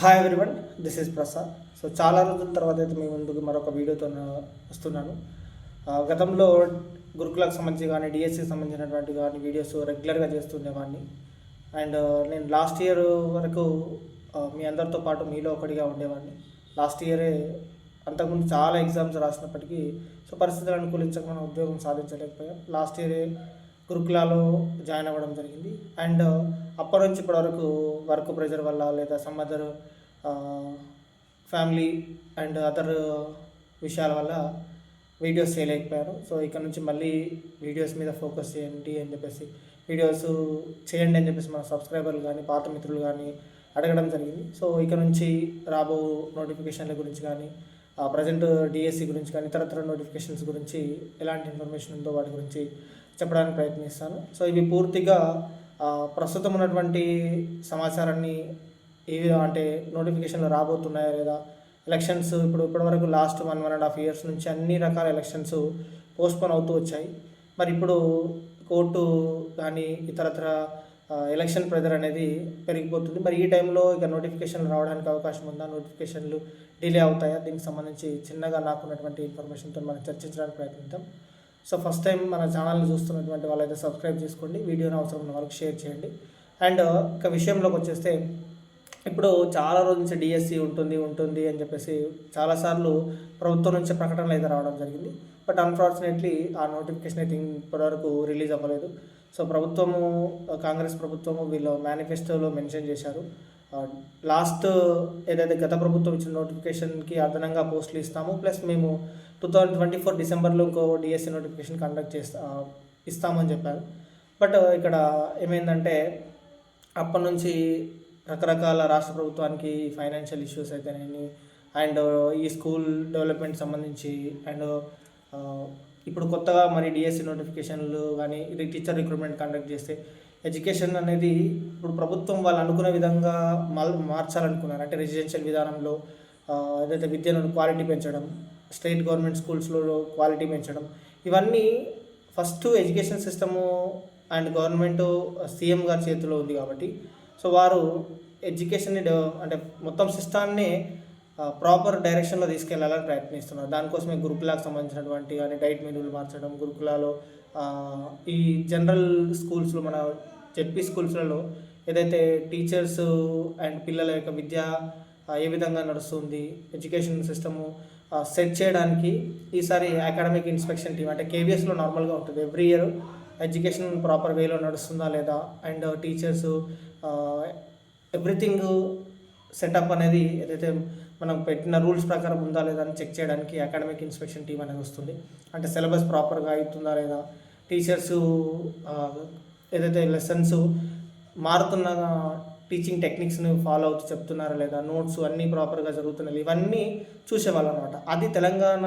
Hi everyone this is Prasad so చాలా రోజుల తర్వాత అయితే మీ ముందుకు మరొక వీడియోతో వస్తున్నాను. గతంలో గురుకులకు సంబంధించి కానీ డిఎస్సికి సంబంధించినటువంటి కానీ వీడియోస్ రెగ్యులర్గా చేస్తుండేవాడిని. అండ్ నేను లాస్ట్ ఇయర్ వరకు మీ అందరితో పాటు మీలో ఒకటిగా ఉండేవాడిని. లాస్ట్ ఇయరే అంతకుముందు చాలా ఎగ్జామ్స్ రాసినప్పటికీ సో పరిస్థితులు అనుకూలించక మనం ఉద్యోగం సాధించలేకపోయాం. లాస్ట్ ఇయరే గురుకులాలో జాయిన్ అవ్వడం జరిగింది. అండ్ అప్పటి నుంచి ఇప్పటి వరకు వర్క్ ప్రెషర్ వల్ల లేదా some other family and other విషయాల వల్ల వీడియోస్ చేయలేకపోయారు. సో ఇక్కడ నుంచి మళ్ళీ వీడియోస్ మీద ఫోకస్ చేయండి అని చెప్పేసి వీడియోస్ చేయండి అని చెప్పేసి మన సబ్స్క్రైబర్లు కానీ పాత మిత్రులు కానీ అడగడం జరిగింది. సో ఇక నుంచి రాబో నోటిఫికేషన్ల గురించి కానీ ప్రజెంట్ డిఎస్సి గురించి కానీ ఇతరత్ర నోటిఫికేషన్స్ గురించి ఎలాంటి ఇన్ఫర్మేషన్ ఉందో వాటి గురించి చెప్పడానికి ప్రయత్నిస్తాను. సో ఇవి పూర్తిగా ప్రస్తుతం ఉన్నటువంటి సమాచారాన్ని ఏవి అంటే నోటిఫికేషన్లు రాబోతున్నాయా లేదా? ఎలక్షన్స్ ఇప్పుడు ఇప్పటివరకు last one one and half years నుంచి అన్ని రకాల ఎలక్షన్స్ పోస్ట్పోన్ అవుతూ వచ్చాయి. మరి ఇప్పుడు కోర్టు కానీ ఇతరత్ర ఎలక్షన్ ప్రెజర్ అనేది పెరిగిపోతుంది. మరి ఈ టైంలో ఇక నోటిఫికేషన్లు రావడానికి అవకాశం ఉందా? నోటిఫికేషన్లు డిలే అవుతాయా? దీనికి సంబంధించి చిన్నగా నాకున్నటువంటి ఇన్ఫర్మేషన్తో మనం చర్చించడానికి ప్రయత్నిద్దాం. సో ఫస్ట్ టైం మన ఛానల్ని చూస్తున్నటువంటి వాళ్ళైతే సబ్స్క్రైబ్ చేసుకోండి వీడియోని అవసరం ఉన్న వాళ్ళకి షేర్ చేయండి. అండ్ ఒక విషయంలోకి వచ్చేస్తే ఇప్పుడు చాలా రోజుల నుంచి డిఎస్సి ఉంటుంది ఉంటుంది అని చెప్పేసి చాలాసార్లు ప్రభుత్వం నుంచి ప్రకటనలు అయితే రావడం జరిగింది. బట్ అన్ఫార్చునేట్లీ ఆ నోటిఫికేషన్ అయితే ఇప్పటివరకు రిలీజ్ అవ్వలేదు. సో ప్రభుత్వము కాంగ్రెస్ ప్రభుత్వము వీళ్ళు మేనిఫెస్టోలో మెన్షన్ చేశారు. లాస్ట్ ఏదైతే గత ప్రభుత్వం ఇచ్చిన నోటిఫికేషన్కి అదనంగా పోస్టులు ఇస్తాము. ప్లస్ మేము టూ థౌజండ్ ట్వంటీ ఫోర్ డిసెంబర్లో ఇంకో డిఎస్సి నోటిఫికేషన్ కండక్ట్ చేస్తా ఇస్తామని చెప్పారు. బట్ ఇక్కడ ఏమైందంటే అప్పటి నుంచి రకరకాల రాష్ట్ర ప్రభుత్వానికి ఫైనాన్షియల్ ఇష్యూస్ అయితేనేమి అండ్ ఈ స్కూల్ డెవలప్మెంట్ సంబంధించి అండ్ ఇప్పుడు కొత్తగా మరి డిఎస్సి నోటిఫికేషన్లు కానీ ఇది టీచర్ రిక్రూట్మెంట్ కండక్ట్ చేస్తే ఎడ్యుకేషన్ అనేది ఇప్పుడు ప్రభుత్వం వాళ్ళు అనుకున్న విధంగా మార్చాలనుకున్నారు. అంటే రెసిడెన్షియల్ విధానంలో ఏదైతే విద్యను క్వాలిటీ పెంచడం స్టేట్ గవర్నమెంట్ స్కూల్స్లో క్వాలిటీ పెంచడం. ఇవన్నీ first education system and government CM గారి చేతిలో ఉంది కాబట్టి. సో వారు ఎడ్యుకేషన్ని అంటే మొత్తం సిస్టాన్ని ప్రాపర్ డైరెక్షన్లో తీసుకెళ్ళాలని ప్రయత్నిస్తున్నారు. దానికోసమే గురుకులాకు సంబంధించినటువంటి కానీ డైట్ మెనూలు మార్చడం గురుకులాలో ఈ జనరల్ స్కూల్స్లో మన జెడ్పీ స్కూల్స్లలో ఏదైతే టీచర్స్ అండ్ పిల్లల యొక్క విద్య ఏ విధంగా నడుస్తుంది ఎడ్యుకేషన్ సిస్టము సెట్ చేయడానికి ఈసారి అకాడమిక్ ఇన్స్పెక్షన్ టీమ్ అంటే కేవీఎస్లో నార్మల్గా ఉంటుంది. ఎవ్రీ ఇయర్ ఎడ్యుకేషన్ ప్రాపర్ వేలో నడుస్తుందా లేదా? అండ్ టీచర్స్ ఎవ్రీథింగ్ సెటప్ అనేది ఏదైతే మనం పెట్టిన రూల్స్ ప్రకారం ఉందా లేదా అని చెక్ చేయడానికి అకాడమిక్ ఇన్స్పెక్షన్ టీం అనేది వస్తుంది. అంటే సిలబస్ ప్రాపర్గా అవుతుందా లేదా? టీచర్స్ ఏదైతే లెసన్స్ మారుతున్న టీచింగ్ టెక్నిక్స్ని ఫాలో అవుతూ చెప్తున్నారా లేదా? నోట్స్ అన్నీ ప్రాపర్గా జరుగుతున్నాయి ఇవన్నీ చూసేవాళ్ళు అనమాట అది తెలంగాణ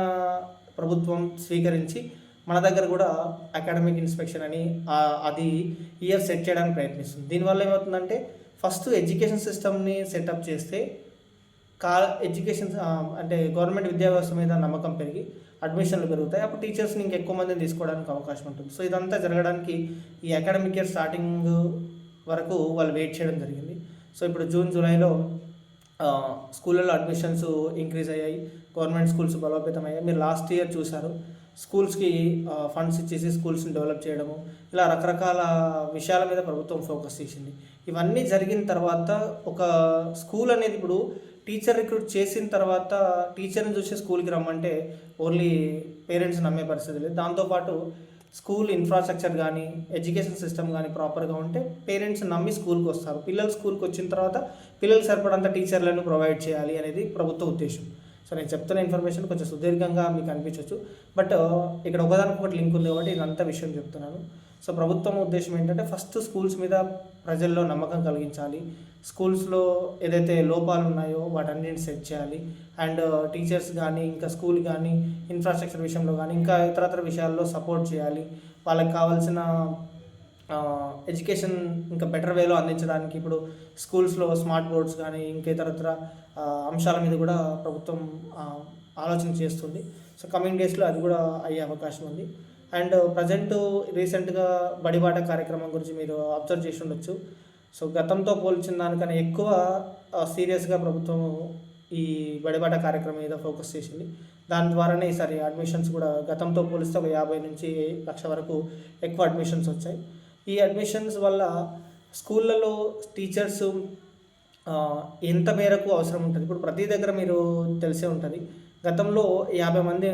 ప్రభుత్వం స్వీకరించి మన దగ్గర కూడా అకాడమిక్ ఇన్స్పెక్షన్ అని అది ఇయర్ సెట్ చేయడానికి ప్రయత్నిస్తుంది. దీనివల్ల ఏమవుతుందంటే ఫస్ట్ ఎడ్యుకేషన్ సిస్టమ్ని సెటప్ చేస్తే కా ఎడ్యుకేషన్ అంటే గవర్నమెంట్ విద్యా వ్యవస్థ మీద నమ్మకం పెరిగి అడ్మిషన్లు పెరుగుతాయి. అప్పుడు టీచర్స్ని ఇంకెక్కువ మందిని తీసుకోవడానికి అవకాశం ఉంటుంది. సో ఇదంతా జరగడానికి ఈ అకాడమిక్ ఇయర్ స్టార్టింగ్ వరకు వాళ్ళు వెయిట్ చేయడం జరిగింది. సో ఇప్పుడు జూన్ జూలైలో ఆ, స్కూళ్ళలో అడ్మిషన్స్ ఇంక్రీజ్ అయ్యాయి. గవర్నమెంట్ స్కూల్స్ బలోపేతం అయ్యాయి మీరు లాస్ట్ ఇయర్ చూశారు. స్కూల్స్కి ఫండ్స్ ఇచ్చేసి స్కూల్స్ని డెవలప్ చేయడము ఇలా రకరకాల విషయాల మీద ప్రభుత్వం ఫోకస్ చేసింది. ఇవన్నీ జరిగిన తర్వాత ఒక స్కూల్ అనేది ఇప్పుడు టీచర్ రిక్రూట్ చేసిన తర్వాత టీచర్ని చూసి స్కూల్కి రమ్మంటే ఓన్లీ పేరెంట్స్ నమ్మే పరిస్థితి లేదు. దాంతోపాటు స్కూల్ ఇన్ఫ్రాస్ట్రక్చర్ కానీ ఎడ్యుకేషన్ సిస్టమ్ కానీ ప్రాపర్గా ఉంటే పేరెంట్స్ నమ్మి స్కూల్కి వస్తారు. పిల్లలు స్కూల్కి వచ్చిన తర్వాత పిల్లలు సరిపడంత టీచర్లను ప్రొవైడ్ చేయాలి అనేది ప్రభుత్వ ఉద్దేశం. సో నేను చెప్తున్న ఇన్ఫర్మేషన్ కొంచెం సుదీర్ఘంగా మీకు అనిపించవచ్చు బట్ ఇక్కడ ఒకదానికి ఒకటి లింక్ ఉంది కాబట్టి ఇదంతా విషయం చెప్తున్నాను. సో ప్రభుత్వం ఉద్దేశం ఏంటంటే ఫస్ట్ స్కూల్స్ మీద ప్రజల్లో నమ్మకం కలిగించాలి. స్కూల్స్లో ఏదైతే లోపాలు ఉన్నాయో వాటన్నిటిని సెట్ చేయాలి. అండ్ టీచర్స్ కానీ ఇంకా స్కూల్ కానీ ఇన్ఫ్రాస్ట్రక్చర్ విషయంలో కానీ ఇంకా ఇతరత్ర విషయాల్లో సపోర్ట్ చేయాలి. వాళ్ళకి కావాల్సిన ఎడ్యుకేషన్ ఇంకా బెటర్ వేలో అందించడానికి ఇప్పుడు స్కూల్స్లో స్మార్ట్ బోర్డ్స్ కానీ ఇంకా ఇతరత్ర అంశాల మీద కూడా ప్రభుత్వం ఆలోచన చేస్తుంది. సో కమింగ్ డేస్లో అది కూడా అయ్యే అవకాశం ఉంది. అండ్ ప్రజెంట్ రీసెంట్గా బడిబాట కార్యక్రమం గురించి మీరు అబ్జర్వ్ చేసి ఉండొచ్చు. సో గతంతో పోల్చిన దానికన్నా ఎక్కువ సీరియస్గా ప్రభుత్వం ఈ బడిబాట కార్యక్రమం మీద ఫోకస్ చేసింది. దాని ద్వారానే ఈసారి అడ్మిషన్స్ కూడా గతంతో పోలిస్తే ఒక యాభై నుంచి లక్ష వరకు ఎక్కువ అడ్మిషన్స్ వచ్చాయి. ఈ అడ్మిషన్స్ వల్ల స్కూళ్ళలో టీచర్స్ ఎంత మేరకు అవసరం ఉంటుంది. ఇప్పుడు ప్రతి దగ్గర మీరు తెలిసే ఉంటుంది. గతంలో యాభై మంది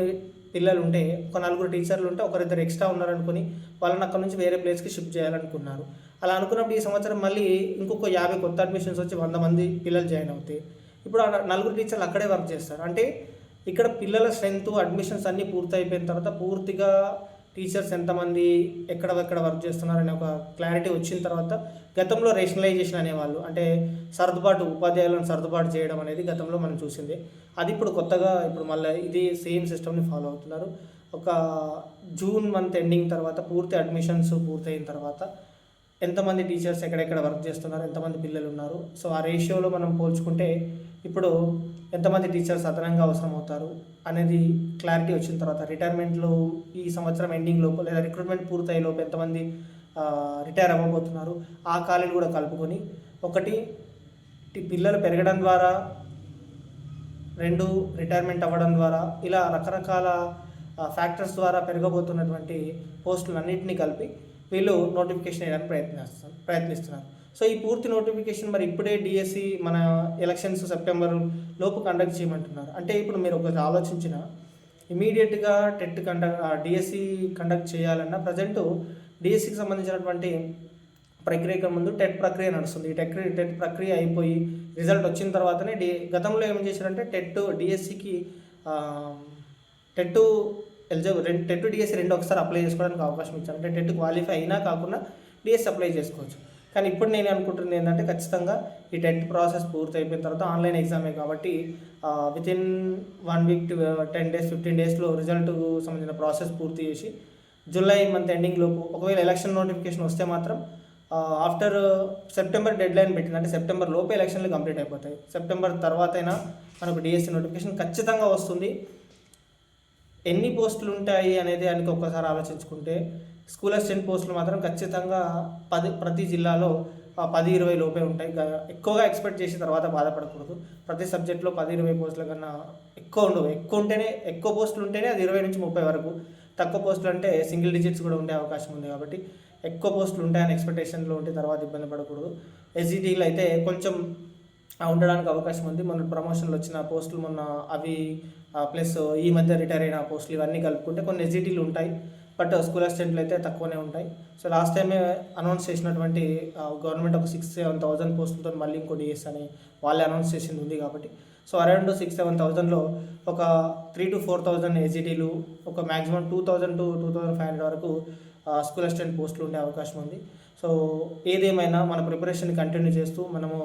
పిల్లలు ఉంటే ఒక నలుగురు టీచర్లు ఉంటే ఒకరిద్దరు ఎక్స్ట్రా ఉన్నారనుకుని వాళ్ళని అక్కడ నుంచి వేరే ప్లేస్కి షిఫ్ట్ చేయాలనుకున్నారు. అలా అనుకున్నప్పుడు ఈ సంవత్సరం మళ్ళీ ఇంకొక యాభై కొత్త అడ్మిషన్స్ వచ్చి వంద మంది పిల్లలు జాయిన్ అవుతాయి ఇప్పుడు నలుగురు టీచర్లు అక్కడే వర్క్ చేస్తారు. అంటే ఇక్కడ పిల్లల స్ట్రెంత్ అడ్మిషన్స్ అన్నీ పూర్తయిపోయిన తర్వాత పూర్తిగా టీచర్స్ ఎంతమంది ఎక్కడ ఎక్కడ వర్క్ చేస్తున్నారనే ఒక క్లారిటీ వచ్చిన తర్వాత గతంలో రేషనలైజేషన్ అనేవాళ్ళు అంటే సర్దుబాటు ఉపాధ్యాయులను సర్దుబాటు చేయడం అనేది గతంలో మనం చూసింది. అది ఇప్పుడు కొత్తగా ఇప్పుడు మళ్ళీ ఇది సేమ్ సిస్టమ్ని ఫాలో అవుతున్నారు. ఒక జూన్ మంత్ ఎండింగ్ తర్వాత పూర్తి అడ్మిషన్స్ పూర్తయిన తర్వాత ఎంతమంది టీచర్స్ ఎక్కడెక్కడ వర్క్ చేస్తున్నారు ఎంతమంది పిల్లలు ఉన్నారు. సో ఆ రేషియోలో మనం పోల్చుకుంటే ఇప్పుడు ఎంతమంది టీచర్స్ అదనంగా అవసరం అవుతారు అనేది క్లారిటీ వచ్చిన తర్వాత రిటైర్మెంట్లో ఈ సంవత్సరం ఎండింగ్ లోపు లేదా రిక్రూట్మెంట్ పూర్తయ్యే లోపు ఎంతమంది రిటైర్ అవ్వబోతున్నారు ఆ ఖాళీలు కూడా కలుపుకొని ఒకటి పిల్లలు పెరగడం ద్వారా రెండు రిటైర్మెంట్ అవ్వడం ద్వారా ఇలా రకరకాల ఫ్యాక్టర్స్ ద్వారా పెరగబోతున్నటువంటి పోస్టులన్నింటినీ కలిపి వీళ్ళు నోటిఫికేషన్ వేయడానికి ప్రయత్నిస్తారు ప్రయత్నిస్తున్నారు. సో ఈ పూర్తి నోటిఫికేషన్ మరి ఇప్పుడే డిఎస్సి మన ఎలక్షన్స్ సెప్టెంబర్ లోపు కండక్ట్ చేయమంటున్నారు. అంటే ఇప్పుడు మీరు ఒకటి ఆలోచించిన ఇమీడియట్గా టెట్ కండక్ట్ డిఎస్సి కండక్ట్ చేయాలన్నా ప్రజెంట్ డిఎస్సికి సంబంధించినటువంటి ప్రక్రియకు ముందు టెట్ ప్రక్రియ నడుస్తుంది. ఈ టెక్ టెట్ ప్రక్రియ అయిపోయి రిజల్ట్ వచ్చిన తర్వాతనే డి గతంలో ఏం చేశారంటే టెట్ డిఎస్సికి టెట్ ఎలిజిబుల్ రెండు టెట్ డిఎస్సి రెండు ఒకసారి అప్లై చేసుకోవడానికి అవకాశం ఇచ్చారు. అంటే టెట్ క్వాలిఫై అయినా కాకుండా డిఎస్సి అప్లై చేసుకోవచ్చు. కానీ ఇప్పుడు నేను అనుకుంటున్నది ఏంటంటే ఖచ్చితంగా ఈ టెన్త్ ప్రాసెస్ పూర్తి అయిపోయిన తర్వాత ఆన్లైన్ ఎగ్జామే కాబట్టి with in one week to ten days fifteen డేస్లో రిజల్ట్ సంబంధించిన ప్రాసెస్ పూర్తి చేసి జూలై మంత్ ఎండింగ్ లోపు ఒకవేళ ఎలక్షన్ నోటిఫికేషన్ వస్తే మాత్రం ఆఫ్టర్ సెప్టెంబర్ డెడ్ లైన్ పెట్టింది. అంటే సెప్టెంబర్ లోపే ఎలక్షన్లు కంప్లీట్ అయిపోతాయి. సెప్టెంబర్ తర్వాతైనా మనకు డిఎస్సీ నోటిఫికేషన్ ఖచ్చితంగా వస్తుంది. ఎన్ని పోస్టులు ఉంటాయి అనేది దానికి ఒక్కసారి ఆలోచించుకుంటే స్కూల్ అసిస్టెంట్ పోస్టులు మాత్రం ఖచ్చితంగా పది ప్రతి జిల్లాలో పది ఇరవై లోపే ఉంటాయి. ఎక్కువగా ఎక్స్పెక్ట్ చేసిన తర్వాత బాధపడకూడదు. ప్రతి సబ్జెక్ట్లో పది ఇరవై పోస్టుల కన్నా ఎక్కువ ఉండవు. ఎక్కువ ఉంటేనే ఎక్కువ పోస్టులు ఉంటేనే అది ఇరవై నుంచి ముప్పై వరకు. తక్కువ పోస్టులు అంటే సింగిల్ డిజిట్స్ కూడా ఉండే అవకాశం ఉంది కాబట్టి ఎక్కువ పోస్టులు ఉంటాయని ఎక్స్పెక్టేషన్లో ఉంటే తర్వాత ఇబ్బంది పడకూడదు. ఎస్జిటీలు అయితే కొంచెం ఉండడానికి అవకాశం ఉంది. మొన్న ప్రమోషన్లు వచ్చిన పోస్టులు మొన్న అవి ప్లస్ ఈ మధ్య రిటైర్ అయిన పోస్టులు ఇవన్నీ కలుపుకుంటే కొన్ని ఎస్జిటీలు ఉంటాయి బట్ స్కూల్ అసిస్టెంట్లు అయితే తక్కువనే ఉంటాయి. సో లాస్ట్ టైమే అనౌన్స్ చేసినటువంటి గవర్నమెంట్ ఒక సిక్స్ సెవెన్ థౌసండ్ పోస్టులతో మళ్ళీ ఇంకోటి చేస్తాని అని వాళ్ళే అనౌన్స్ చేసింది ఉంది కాబట్టి. సో అరౌండ్ సిక్స్ సెవెన్ థౌసండ్లో ఒక త్రీ టు ఫోర్ థౌజండ్ ఎస్జిటీలు ఒక maximum two thousand to two thousand five hundred వరకు స్కూల్ అసిస్టెంట్ పోస్టులు ఉండే అవకాశం ఉంది. సో ఏదేమైనా మన ప్రిపరేషన్ కంటిన్యూ చేస్తూ మనము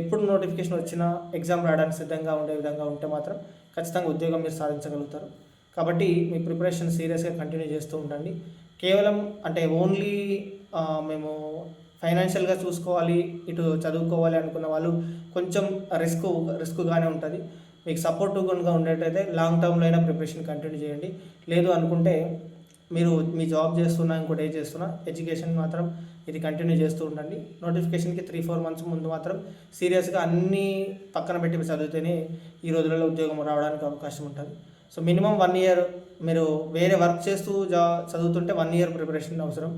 ఎప్పుడు నోటిఫికేషన్ వచ్చినా ఎగ్జామ్ రాయడానికి సిద్ధంగా ఉండే విధంగా ఉంటే మాత్రం ఖచ్చితంగా ఉద్యోగం మీరు సాధించగలుగుతారు. కాబట్టి మీ ప్రిపరేషన్ సీరియస్గా కంటిన్యూ చేస్తూ ఉండండి. కేవలం అంటే ఓన్లీ మేము ఫైనాన్షియల్గా చూసుకోవాలి ఇటు చదువుకోవాలి అనుకున్న వాళ్ళు కొంచెం రిస్క్ రిస్క్గానే ఉంటుంది. మీకు సపోర్టివ్గా ఉండేటైతే లాంగ్ టర్మ్లో అయినా ప్రిపరేషన్ కంటిన్యూ చేయండి. లేదు అనుకుంటే మీరు మీ జాబ్ చేస్తున్నా ఇంకోటి ఏ చేస్తున్నా ఎడ్యుకేషన్ మాత్రం ఇది కంటిన్యూ చేస్తూ ఉండండి. నోటిఫికేషన్కి త్రీ ఫోర్ మంత్స్ ముందు మాత్రం సీరియస్గా అన్నీ పక్కన పెట్టి చదివితేనే ఈ రోజులలో ఉద్యోగం రావడానికి అవకాశం ఉంటుంది. సో మినిమం వన్ ఇయర్ మీరు వేరే వర్క్ చేస్తూ జా చదువుతుంటే వన్ ఇయర్ ప్రిపరేషన్ అవసరం.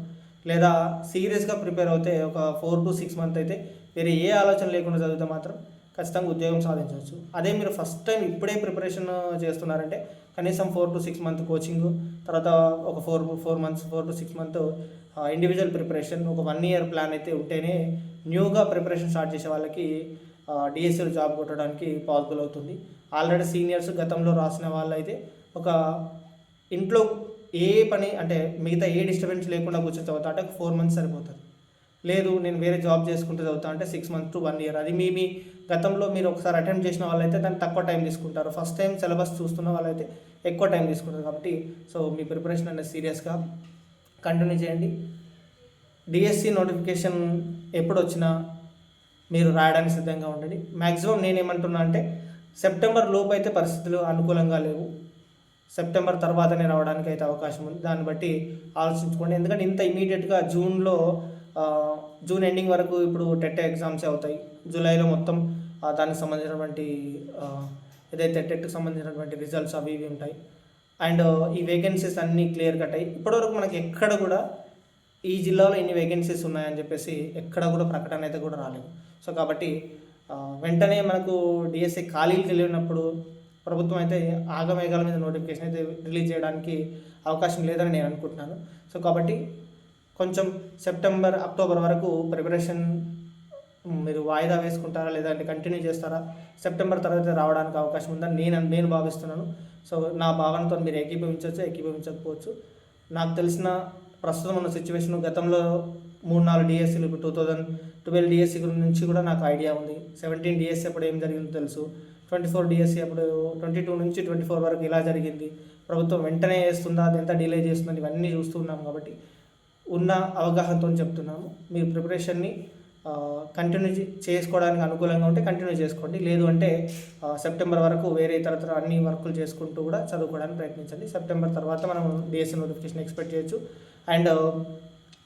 లేదా సీరియస్గా ప్రిపేర్ అవుతే ఒక ఫోర్ టు సిక్స్ మంత్ అయితే వేరే ఏ ఆలోచన లేకుండా చదివితే మాత్రం ఖచ్చితంగా ఉద్యోగం సాధించవచ్చు. అదే మీరు ఫస్ట్ టైం ఇప్పుడే ప్రిపరేషన్ చేస్తున్నారంటే కనీసం four to six month coaching తర్వాత ఒక four four months four to six month individual preparation ఒక వన్ ఇయర్ ప్లాన్ అయితే ఉంటేనే న్యూగా ప్రిపరేషన్ స్టార్ట్ చేసే వాళ్ళకి డిఎస్సీలో జాబ్ కొట్టడానికి పాసిబుల్ అవుతుంది. ఆల్రెడీ సీనియర్స్ గతంలో రాసిన వాళ్ళైతే ఒక ఇంట్లో ఏ పని అంటే మిగతా ఏ డిస్టర్బెన్స్ లేకుండా కూర్చొని చదువుతా అంటే ఫోర్ మంత్స్ సరిపోతుంది. లేదు నేను వేరే జాబ్ చేసుకుంటూ చదువుతా అంటే six months to one year అది మీ మీ గతంలో మీరు ఒకసారి అటెంప్ట్ చేసిన వాళ్ళైతే దాన్ని తక్కువ టైం తీసుకుంటారు. ఫస్ట్ టైం సిలబస్ చూస్తున్న వాళ్ళైతే ఎక్కువ టైం తీసుకుంటారు కాబట్టి సో మీ ప్రిపరేషన్ అనేది సీరియస్గా కంటిన్యూ చేయండి. డిఎస్సి నోటిఫికేషన్ ఎప్పుడు వచ్చినా మీరు రాయడానికి సిద్ధంగా ఉండండి. మ్యాక్సిమం నేనేమంటున్నా అంటే సెప్టెంబర్ లోపు అయితే పరిస్థితులు అనుకూలంగా లేవు. సెప్టెంబర్ తర్వాతనే రావడానికి అయితే అవకాశం ఉంది. దాన్ని బట్టి ఆలోచించుకోండి. ఎందుకంటే ఇంత ఇమీడియట్గా జూన్లో జూన్ ఎండింగ్ వరకు ఇప్పుడు టెట్ ఎగ్జామ్స్ అవుతాయి. జూలైలో మొత్తం దానికి సంబంధించినటువంటి ఏదైతే టెట్కి సంబంధించినటువంటి రిజల్ట్స్ అవి ఇవి ఉంటాయి. అండ్ ఈ వేకెన్సీస్ అన్నీ క్లియర్ కట్ అయ్యి ఇప్పటివరకు మనకి ఎక్కడ కూడా ఈ జిల్లాలో ఎన్ని వేకెన్సీస్ ఉన్నాయని చెప్పేసి ఎక్కడ కూడా ప్రకటన అయితే కూడా రాలేదు. సో కాబట్టి వెంటనే మనకు డిఎస్సి ఖాళీలు తెలియనప్పుడు ప్రభుత్వం అయితే ఆగమేఘాల మీద నోటిఫికేషన్ అయితే రిలీజ్ చేయడానికి అవకాశం లేదని నేను అనుకుంటున్నాను. సో కాబట్టి కొంచెం సెప్టెంబర్ అక్టోబర్ వరకు ప్రిపరేషన్ మీరు వాయిదా వేసుకుంటారా లేదంటే కంటిన్యూ చేస్తారా? సెప్టెంబర్ తర్వాత రావడానికి అవకాశం ఉందని నేను నేను భావిస్తున్నాను. సో నా భావనతో మీరు ఏకీభవించవచ్చు ఏకీభవించకపోవచ్చు. నాకు తెలిసిన ప్రస్తుతం ఉన్న సిచ్యువేషన్ గతంలో మూడు నాలుగు డిఎస్సీలు ఇప్పుడు టూ థౌజండ్ ట్వెల్వ్ డిఎస్సీ నుంచి కూడా నాకు ఐడియా ఉంది. సెవెంటీన్ డిఎస్సీ అప్పుడు ఏం జరిగిందో తెలుసు. ట్వంటీ ఫోర్ డిఎస్సీ అప్పుడు ట్వంటీ టూ నుంచి ట్వంటీ ఫోర్ వరకు ఇలా జరిగింది. ప్రభుత్వం వెంటనే వేస్తుందా అది ఎంత డిలే చేస్తుందని ఇవన్నీ చూస్తున్నాం కాబట్టి ఉన్న అవగాహనతో చెప్తున్నాము. మీరు ప్రిపరేషన్ని కంటిన్యూ చేసుకోవడానికి అనుకూలంగా ఉంటే కంటిన్యూ చేసుకోండి. లేదు అంటే సెప్టెంబర్ వరకు వేరే తరతర అన్ని వర్కులు చేసుకుంటూ కూడా చదువుకోవడానికి ప్రయత్నించండి. సెప్టెంబర్ తర్వాత మనం డిఎస్సీ నోటిఫికేషన్ ఎక్స్పెక్ట్ చేయొచ్చు. అండ్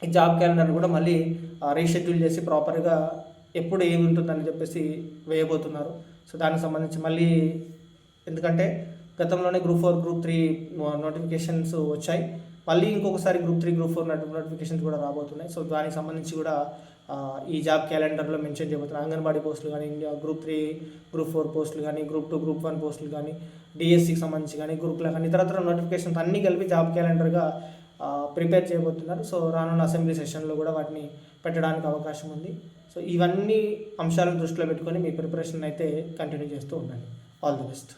ఈ జాబ్ క్యాలెండర్ కూడా మళ్ళీ రీషెడ్యూల్ చేసి ప్రాపర్గా ఎప్పుడు ఏమి ఉంటుందని చెప్పేసి వేయబోతున్నారు. సో దానికి సంబంధించి మళ్ళీ ఎందుకంటే గతంలోనే group four group three notifications వచ్చాయి. మళ్ళీ ఇంకొకసారి group three group four notifications కూడా రాబోతున్నాయి. సో దానికి సంబంధించి కూడా ఈ జాబ్ క్యాలెండర్లో మెన్షన్ చేయబోతున్నారు అంగన్వాడీ పోస్టులు కానీ గ్రూప్ త్రీ గ్రూప్ ఫోర్ పోస్టులు కానీ గ్రూప్ టూ గ్రూప్ వన్ పోస్టులు కానీ డిఎస్సికి సంబంధించి కానీ గ్రూప్ల కానీ ఇతరత్ర నోటిఫికేషన్స్ అన్నీ కలిపి జాబ్ క్యాలెండర్గా ప్రిపేర్ చేయబోతున్నారు. సో రానున్న అసెంబ్లీ సెషన్లో కూడా వాటిని పెట్టడానికి అవకాశం ఉంది. సో ఇవన్నీ అంశాలను దృష్టిలో పెట్టుకొని మీ ప్రిపరేషన్ అయితే కంటిన్యూ చేస్తూ ఉండండి. All the best